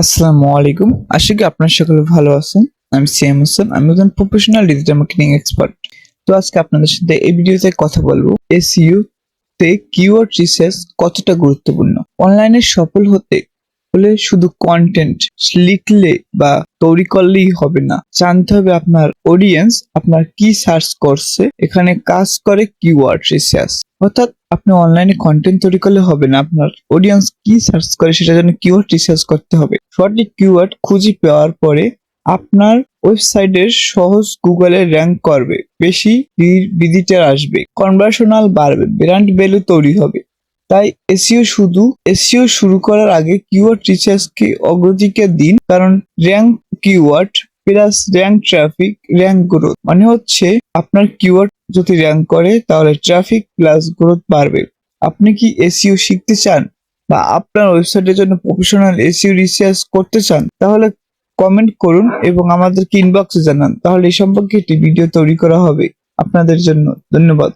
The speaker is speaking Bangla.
আসসালামু আলাইকুম। আশা করি আপনার সকলে ভালো আছেন। আমি সিএম হোসেন, আমি একজন প্রফেশনাল ডিজিটাল মার্কেটিং এক্সপার্ট তো আজকে আপনাদের সাথে এই ভিডিওতে কথা বলব। এসইউ তে কিওয়ার্ড রিসার্চ কতটা গুরুত্বপূর্ণ? অনলাইনে সফল হতে হলে শুধু কন্টেন্ট লিখলে বা তৈরি করলেই হবে না। জানতে হবে আপনার অডিয়েন্স আপনার কি সার্চ করছে, এখানে কাজ করে কিওয়ার্ড রিসার্চ অর্থাৎ আপনি অনলাইনে কন্টেন্ট তৈরি করলে হবে না। আপনার অডিয়েন্স কি সার্চ করে সেটার জন্য কিওয়ার্ড রিসার্চ করতে হবে। সঠিক কিওয়ার্ড খুঁজে পাওয়ার পরে আপনার ওয়েবসাইটের সহজ গুগলে র্যাঙ্ক করবে। বেশি ভিজিটার আসবে। কনভার্সনাল বাড়বে। ব্র্যান্ড ভ্যালু তৈরি হবে। তাই এসিও শুধু এসিও শুরু করার আগে কিওয়ার্ড রিসার্চকে অগ্রাধিকার দিন। কারণ rank keyword plus rank traffic rank growth মানে হচ্ছে আপনার কিওয়ার্ড যদি র্যাঙ্ক করে, তাহলে ট্রাফিক প্লাস গ্রোথ বাড়বে। আপনি কি এসইও শিখতে চান? বা আপনার ওয়েবসাইটের জন্য প্রফেশনাল এসইও রিসার্চ করতে চান? তাহলে কমেন্ট করুন এবং আমাদেরকে ইনবক্সে জানান। তাহলে এই সম্পর্কে একটি ভিডিও তৈরি করা হবে। আপনাদের জন্য ধন্যবাদ।